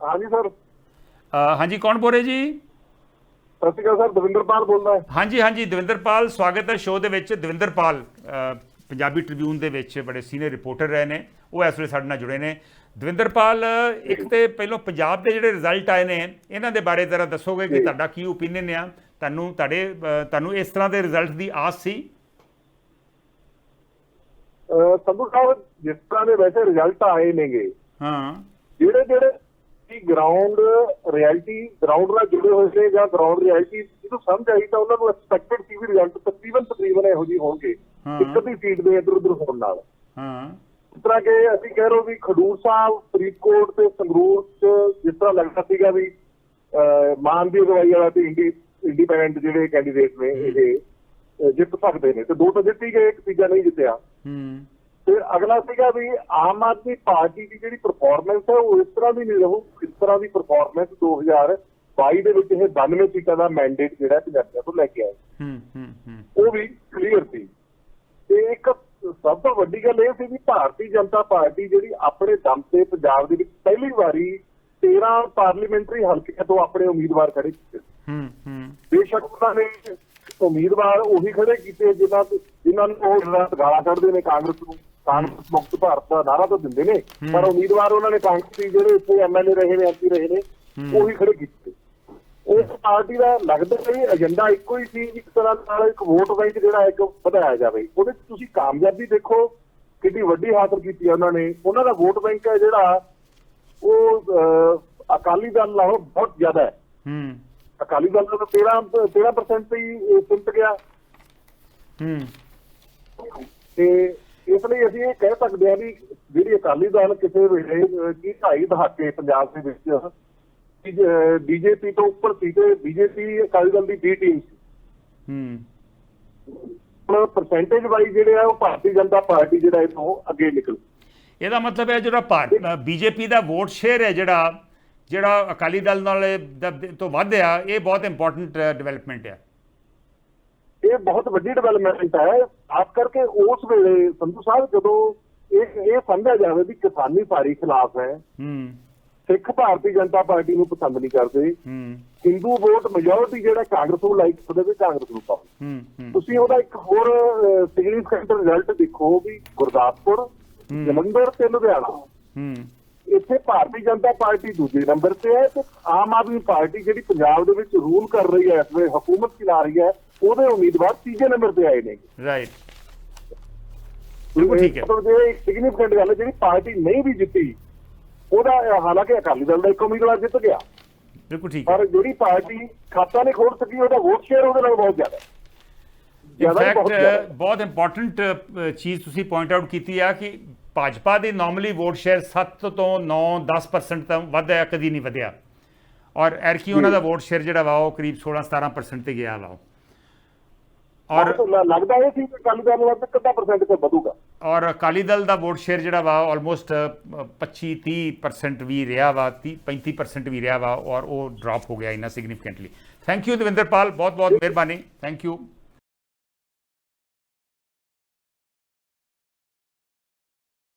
ਹਾਂਜੀ ਸਰ। ਹਾਂਜੀ ਕੌਣ ਬੋਲ ਰਹੇ ਜੀ? ਸਤਿ ਸ਼੍ਰੀ ਅਕਾਲ ਸਰ। ਦਵਿੰਦਰਪਾਲ ਬੋਲਦਾ ਹੈ। ਹਾਂਜੀ ਹਾਂਜੀ ਦਵਿੰਦਰਪਾਲ ਸਵਾਗਤ ਹੈ ਸ਼ੋਅ ਦੇ ਵਿੱਚ। ਦਵਿੰਦਰਪਾਲ ਪੰਜਾਬੀ ਟ੍ਰਿਬਿਊਨ ਦੇ ਵਿੱਚ ਬੜੇ ਸੀਨੀਅਰ ਰਿਪੋਰਟਰ ਰਹੇ ਨੇ। ਉਹ ਇਸ ਵੇਲੇ ਸਾਡੇ ਨਾਲ ਜੁੜੇ ਨੇ। ਦਵਿੰਦਰਪਾਲ ਇੱਕ ਤੇ ਪਹਿਲਾਂ ਪੰਜਾਬ ਦੇ ਜਿਹੜੇ ਰਿਜ਼ਲਟ ਆਏ ਨੇ ਇਹਨਾਂ ਦੇ ਬਾਰੇ ਜ਼ਰਾ ਦੱਸੋਗੇ ਕਿ। ਤੁਹਾਡਾ ਕੀ ਓਪੀਨੀਅਨ ਆ? ਤੁਹਾਨੂੰ ਤੁਹਾਡੇ ਤੁਹਾਨੂੰ ਇਸ ਤਰ੍ਹਾਂ ਦੇ ਰਿਜ਼ਲਟ ਦੀ ਆਸ ਸੀ? ਸੰਧੂ ਸਾਹਿਬ ਜਿਸ ਤਰ੍ਹਾਂ ਦੇ ਵੈਸੇ ਰਿਜ਼ਲਟ ਆਏ ਨੇਗੇ ਹਾਂ। ਜਿਹੜੇ ਜਿਹੜੇ ਕੀ ਗਰਾਊਂਡ ਰਿਐਲਿਟੀ ਗਰਾਊਂਡ ਨਾਲ ਜੁੜੇ ਹੋਏ ਨੇ ਜਾਂ ਗਰਾਊਂਡ ਰਿਐਲਿਟੀ ਜਿਹਨੂੰ ਸਮਝ ਆਈ ਤਾਂ ਉਹਨਾਂ ਨੂੰ ਐਕਸਪੈਕਟਡ ਸੀ ਵੀ ਰਿਜ਼ਲਟ ਤਕਰੀਬਨ ਤਕਰੀਬਨ ਇਹੋ ਜਿਹੀ ਹੋਣਗੇ। ਇੱਕ ਅੱਧੀ ਸੀਟ ਦੇ ਇੱਧਰ ਉੱਧਰ ਹੋਣ ਨਾਲ। ਹਾਂ। ਇਸ ਤਰ੍ਹਾਂ ਕਿ ਅਸੀਂ ਕਹਿ ਰਹੇ ਵੀ ਖਡੂਰ ਸਾਹਿਬ ਫਰੀਦਕੋਟ ਤੇ ਸੰਗਰੂਰ ਚ ਜਿਸ ਤਰ੍ਹਾਂ ਲੱਗਦਾ ਸੀਗਾ ਵੀ ਮਾਨ ਦੀ ਅਗਵਾਈ ਵਾਲਾ ਤੇ ਇੰਡੀ ਇੰਡੀਪੈਂਡੈਂਟ ਜਿਹੜੇ ਕੈਂਡੀਡੇਟ ਨੇ ਇਹ ਜਿੱਤ ਸਕਦੇ ਨੇ। ਤੇ ਦੋ ਤਾਂ ਜਿੱਤ ਗਏ ਇੱਕ ਤੀਜਾ ਨਹੀਂ ਜਿੱਤਿਆ। ਹੂੰ। ਫਿਰ ਅਗਲਾ ਸੀਗਾ ਵੀ ਆਮ ਆਦਮੀ ਪਾਰਟੀ ਦੀ ਜਿਹੜੀ ਪਰਫਾਰਮੈਂਸ ਹੈ ਉਹ ਇਸ ਤਰ੍ਹਾਂ ਦੀ ਨਹੀਂ ਰਹੂ ਇਸ ਤਰ੍ਹਾਂ ਦੀ ਪਰਫਾਰਮੈਂਸ 2022 ਦੇ ਵਿੱਚ ਇਹ 92 ਸੀਟਾਂ ਦਾ ਮੈਂਡੇਟ ਜਿਹੜਾ ਪੰਜਾਬੀਆਂ ਤੋਂ ਲੈ ਕੇ ਆਏ। ਹੂੰ ਹੂੰ ਹੂੰ। ਉਹ ਵੀ ਕਲੀਅਰ ਸੀ। ਤੇ ਇੱਕ ਸਭ ਤੋਂ ਵੱਡੀ ਗੱਲ ਇਹ ਸੀ ਵੀ ਭਾਰਤੀ ਜਨਤਾ ਪਾਰਟੀ ਜਿਹੜੀ ਆਪਣੇ ਦਮ ਤੇ ਪੰਜਾਬ ਦੇ ਵਿੱਚ ਪਹਿਲੀ ਵਾਰੀ 13 ਪਾਰਲੀਮੈਂਟਰੀ ਹਲਕਿਆਂ ਤੋਂ ਆਪਣੇ ਉਮੀਦਵਾਰ ਖੜੇ ਕੀਤੇ। ਹੂੰ ਹੂੰ। ਬੇਸ਼ੱਕ ਉਹਨਾਂ ਨੇ ਉਮੀਦਵਾਰ ਉਹੀ ਖੜੇ ਕੀਤੇ ਜਿਨ੍ਹਾਂ ਜਿਨ੍ਹਾਂ ਨੂੰ ਉਹ ਰਾਤ ਗਾਲਾਂ ਕੱਢਦੇ ਨੇ ਕਾਂਗਰਸ ਨੂੰ। ਕਾਂਗਰਸ ਮੁਕਤ ਭਾਰਤ ਦਾ ਨਾਰਾ ਤਾਂ ਦਿੰਦੇ ਨੇ ਪਰ ਉਮੀਦਵਾਰ ਉਹਨਾਂ ਨੇ ਕਾਂਗਰਸੀ ਜਿਹੜੇ ਇੱਥੇ ਐਮਐਲਏ ਰਹੇ ਨੇ ਐਮਪੀ ਰਹੇ ਨੇ ਉਹੀ ਖੜੇ ਕੀਤੇ। ਉਸ ਪਾਰਟੀ ਦਾ ਲੱਗਦਾ ਵੀ ਏਜੰਡਾ ਇੱਕੋ ਹੀ ਸੀ ਇੱਕ ਤਰ੍ਹਾਂ ਨਾਲ ਇੱਕ ਵੋਟ ਬੈਂਕ ਜਿਹੜਾ ਇੱਕ ਵਧਾਇਆ ਜਾਵੇ। ਉਹਦੇ ਤੁਸੀਂ ਕਾਮਯਾਬੀ ਦੇਖੋ ਕਿੰਨੀ ਵੱਡੀ ਹਾਸਲ ਕੀਤੀ ਹੈ ਉਹਨਾਂ ਨੇ। ਉਹਨਾਂ ਦਾ ਵੋਟ ਬੈਂਕ ਹੈ ਜਿਹੜਾ ਉਹ ਅਕਾਲੀ ਦਲ ਨਾਲੋਂ ਬਹੁਤ ਜ਼ਿਆਦਾ ਹੈ। ਹੂੰ। ਅਕਾਲੀ ਦਲ ਦਾ 13 13% ਤੇ ਹੀ ਸਿਮਟ ਗਿਆ। ਹੂੰ। ਤੇ ਇਸ ਲਈ ਅਸੀਂ ਇਹ ਕਹਿ ਸਕਦੇ ਹਾਂ ਵੀ ਜਿਹੜੀ ਅਕਾਲੀ ਦਲ ਕਿਸੇ ਵੇਲੇ ਕੀ ਢਾਈ ਦਹਾਕੇ ਪੰਜਾਬ ਦੇ ਵਿੱਚ ਬੀਜੇਪੀ ਤੋਂ ਉੱਪਰ ਸੀ ਤੇ ਬੀਜੇਪੀ ਅਕਾਲੀ ਦਲ ਦੀ ਬੀ ਟੀਮ ਸੀ। ਹੂੰ। ਪਰਸੈਂਟੇਜ ਵਾਈਜ਼ ਜਿਹੜੇ ਆ ਉਹ ਭਾਰਤੀ ਜਨਤਾ ਪਾਰਟੀ ਜਿਹੜਾ ਇਹ ਤੋਂ ਅੱਗੇ ਨਿਕਲ ਇਹਦਾ ਮਤਲਬ ਹੈ ਜਿਹੜਾ ਬੀਜੇਪੀ ਦਾ ਵੋਟ ਸ਼ੇਅਰ ਹੈ ਜਿਹੜਾ ਜਿਹੜਾ ਅਕਾਲੀ ਦਲ ਨਾਲ ਤੋਂ ਵੱਧ ਆ ਇਹ ਬਹੁਤ ਇੰਪੋਰਟੈਂਟ ਡਿਵੈਲਪਮੈਂਟ ਹੈ ਇਹ ਬਹੁਤ ਵੱਡੀ ਡਿਵੈਲਪਮੈਂਟ ਹੈ। ਖਾਸ ਕਰਕੇ ਉਸ ਵੇਲੇ ਸੰਧੂ ਸਾਹਿਬ ਜਦੋਂ ਇਹ ਇਹ ਸਮਝਿਆ ਜਾਵੇ ਵੀ ਕਿਸਾਨੀ ਸਾਰੀ ਖਿਲਾਫ ਹੈ। ਹੂੰ। ਸਿੱਖ ਭਾਰਤੀ ਜਨਤਾ ਪਾਰਟੀ ਨੂੰ ਪਸੰਦ ਨਹੀਂ ਕਰਦੇ। ਹੂੰ। ਹਿੰਦੂ ਵੋਟ ਮੈਜੋਰਟੀ ਜਿਹੜਾ ਕਾਂਗਰਸ ਨੂੰ ਲਾਈਕ ਕਰਦੇ ਤੇ ਕਾਂਗਰਸ ਨੂੰ ਪਾਓ। ਹੂੰ ਤੁਸੀਂ ਉਹਦਾ ਇੱਕ ਹੋਰ ਸਿਗਨੀਫੀਕੈਂਟ ਰਿਜ਼ਲਟ ਦੇਖੋ ਵੀ ਗੁਰਦਾਸਪੁਰ ਜਲੰਧਰ ਤੇ ਲੁਧਿਆਣਾ। ਹੂੰ। ਇੱਥੇ ਭਾਰਤੀ ਜਨਤਾ ਪਾਰਟੀ ਦੂਜੇ ਨੰਬਰ ਤੇ ਹੈ ਤੇ ਆਮ ਆਦਮੀ ਪਾਰਟੀ ਜਿਹੜੀ ਪੰਜਾਬ ਦੇ ਵਿੱਚ ਰੂਲ ਕਰ ਰਹੀ ਹੈ ਇਸ ਵੇਲੇ ਹਕੂਮਤ ਚਲਾ ਰਹੀ ਹੈ ਉਹਦੇ ਉਮੀਦਵਾਰ ਤੀਜੇ ਨੰਬਰ ਤੇ ਆਏ ਨੇ। ਰਾਈਟ ਬਿਲਕੁਲ ਠੀਕ ਹੈ। ਮਤਲਬ ਜੇ ਸਿਗਨੀਫੀਕੈਂਟ ਗੱਲ ਹੈ ਜਿਹੜੀ ਪਾਰਟੀ ਨਹੀਂ ਵੀ ਜਿੱਤੀ ਉਹਦਾ ਹਾਲਾਂਕਿ ਅਕਾਲੀ ਦਲ ਦਾ ਇੱਕ ਉਮੀਦਵਾਰ ਜਿੱਤ ਗਿਆ। ਬਿਲਕੁਲ ਠੀਕ ਪਰ ਜਿਹੜੀ ਪਾਰਟੀ ਖਾਤਾ ਨਹੀਂ ਖੋਲ ਸਕੀ ਉਹਦਾ ਵੋਟ ਸ਼ੇਅਰ ਉਹਦੇ ਨਾਲ ਬਹੁਤ ਜ਼ਿਆਦਾ। ਇਨਫੈਕਟ ਬਹੁਤ ਇੰਪੋਰਟੈਂਟ ਚੀਜ਼ ਤੁਸੀਂ ਪੁਆਇੰਟ ਆਊਟ ਕੀਤੀ ਆ ਕਿ ਭਾਜਪਾ ਦੀ ਨਾਰਮਲੀ ਵੋਟ ਸ਼ੇਅਰ 7 ਤੋਂ 9 10% ਤਾਂ ਵੱਧ ਹੈ ਕਦੀ ਨਹੀਂ ਵਧਿਆ। ਔਰ ਐਰਕੀ ਉਹਨਾਂ ਦਾ ਵੋਟ ਸ਼ੇਅਰ ਜਿਹੜਾ ਵਾ ਉਹ ਕਰੀਬ 16 17% ਤੇ ਗਿਆ ਵਾ। ਔਰ ਲੱਗਦਾ ਇਹ ਸੀ ਕਿ ਅਕਾਲੀ ਦਲ ਕਿੰਨਾ ਪਰਸੈਂਟ ਤੇ ਵਧੂਗਾ। ਔਰ ਅਕਾਲੀ ਦਲ ਦਾ ਵੋਟ ਸ਼ੇਅਰ ਜਿਹੜਾ ਵਾ ਆਲਮੋਸਟ 25 30% ਵੀ ਰਿਹਾ ਵਾ 30 35% ਵੀ ਰਿਹਾ ਵਾ ਔਰ ਉਹ ਡ੍ਰੌਪ ਹੋ ਗਿਆ ਇਨਾ ਸਿਗਨੀਫੀਕੈਂਟਲੀ ਥੈਂਕ ਯੂ ਦਵਿੰਦਰਪਾਲ ਬਹੁਤ ਬਹੁਤ ਮਿਹਰਬਾਨੀ। Thank you